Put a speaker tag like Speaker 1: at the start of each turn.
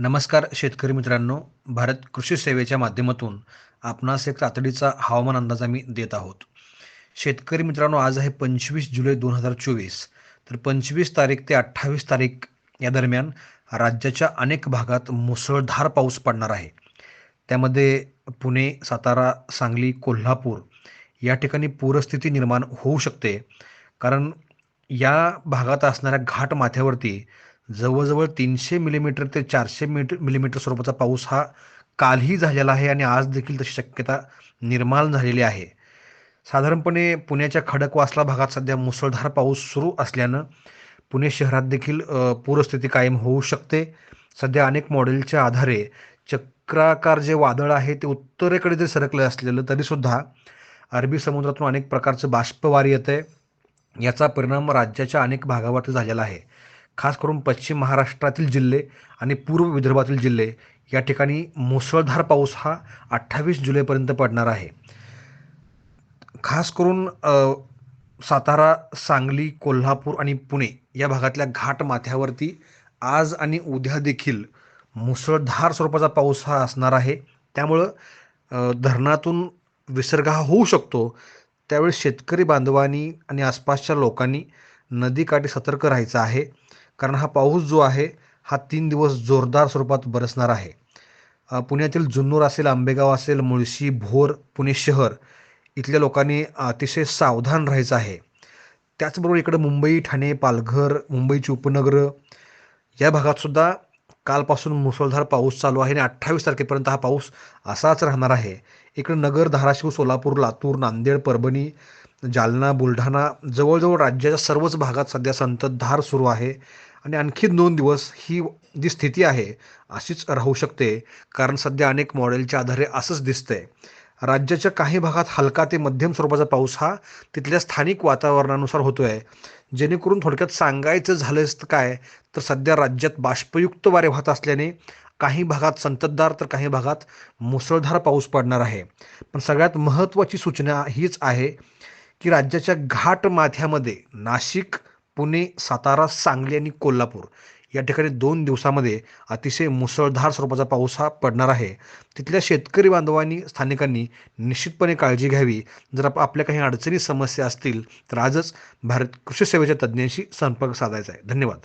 Speaker 1: नमस्कार शेतकरी मित्रांनो. भारत कृषी सेवेच्या माध्यमातून आपणास एक तातडीचा हवामान अंदाज आम्ही देत आहोत. शेतकरी मित्रांनो आज आहे पंचवीस जुलै दोन हजार चोवीस. तर पंचवीस तारीख ते अठ्ठावीस तारीख या दरम्यान राज्याच्या अनेक भागात मुसळधार पाऊस पडणार आहे. त्यामध्ये पुणे सातारा सांगली कोल्हापूर या ठिकाणी पूरस्थिती निर्माण होऊ शकते. कारण या भागात असणाऱ्या घाट माथ्यावरती जवळजवळ तीनशे मिलीमीटर ते चारशे मीटर मिलीमीटर स्वरूपाचा पाऊस हा कालही झालेला आहे आणि आज देखील तशी शक्यता निर्माण झालेली आहे. साधारणपणे पुण्याच्या खडकवासला भागात सध्या मुसळधार पाऊस सुरू असल्यानं पुणे शहरात देखील पूरस्थिती कायम होऊ शकते. सध्या अनेक मॉडेलच्या आधारे चक्राकार जे वादळ आहे ते उत्तरेकडे जरी सरकलं असलेलं तरीसुद्धा अरबी समुद्रातून अनेक प्रकारचं बाष्पवारी येतं आहे याचा परिणाम राज्याच्या अनेक भागावरती झालेला आहे. खास करून पश्चिम महाराष्ट्रातील जिल्हे आणि पूर्व विदर्भातील जिल्हे या ठिकाणी मुसळधार पाऊस हा अठ्ठावीस जुलैपर्यंत पडणार आहे. खास करून सातारा सांगली कोल्हापूर आणि पुणे या भागातल्या घाट माथ्यावरती आज आणि उद्या देखील मुसळधार स्वरूपाचा पाऊस हा असणार आहे. त्यामुळं धरणातून विसर्ग हा होऊ शकतो. त्यावेळी शेतकरी बांधवांनी आणि आसपासच्या लोकांनी नदीकाठी सतर्क राहायचं आहे. कारण हा पाऊस जो आहे हा तीन दिवस जोरदार स्वरूपात बरसणार आहे. पुण्यातील जुन्नूर असेल आंबेगाव असेल मुळशी भोर पुणे शहर इथल्या लोकांनी अतिशय सावधान राहायचं आहे. त्याचबरोबर इकडं मुंबई ठाणे पालघर मुंबईची उपनगरं या भागातसुद्धा कालपासून मुसळधार पाऊस चालू आहे आणि अठ्ठावीस तारखेपर्यंत हा पाऊस असाच राहणार आहे. इकडे नगर धाराशिव सोलापूर लातूर नांदेड परभणी जालना बुलढाणा जवळजवळ राज्याच्या सर्वच भागात सध्या संततधार सुरू आहे. आणि आणखी दोन दिवस ही जी स्थिती आहे अशीच राहू शकते. कारण सध्या अनेक मॉडेलच्या आधारे असंच दिसतंय. राज्याच्या काही भागात हलका ते मध्यम स्वरूपाचा पाऊस हा तिथल्या स्थानिक वातावरणानुसार होतोय. जेणेकरून थोडक्यात सांगायचं झालंच तर काय तर सध्या राज्यात बाष्पयुक्त वारे वाहत असल्याने काही भागात संततधार तर काही भागात मुसळधार पाऊस पडणार आहे. पण सगळ्यात महत्त्वाची सूचना हीच आहे की राज्याच्या घाट माथ्यामध्ये नाशिक पुणे सातारा सांगली आणि कोल्हापूर. या ठिकाणी दोन दिवसामध्ये अतिशय मुसळधार स्वरूपाचा पाऊस हा पडणार आहे. तिथल्या शेतकरी बांधवांनी स्थानिकांनी निश्चितपणे काळजी घ्यावी. जर आप- आपल्या काही अडचणी समस्या असतील तर आजच भारत कृषी सेवेच्या तज्ज्ञांशी संपर्क साधायचा आहे. धन्यवाद.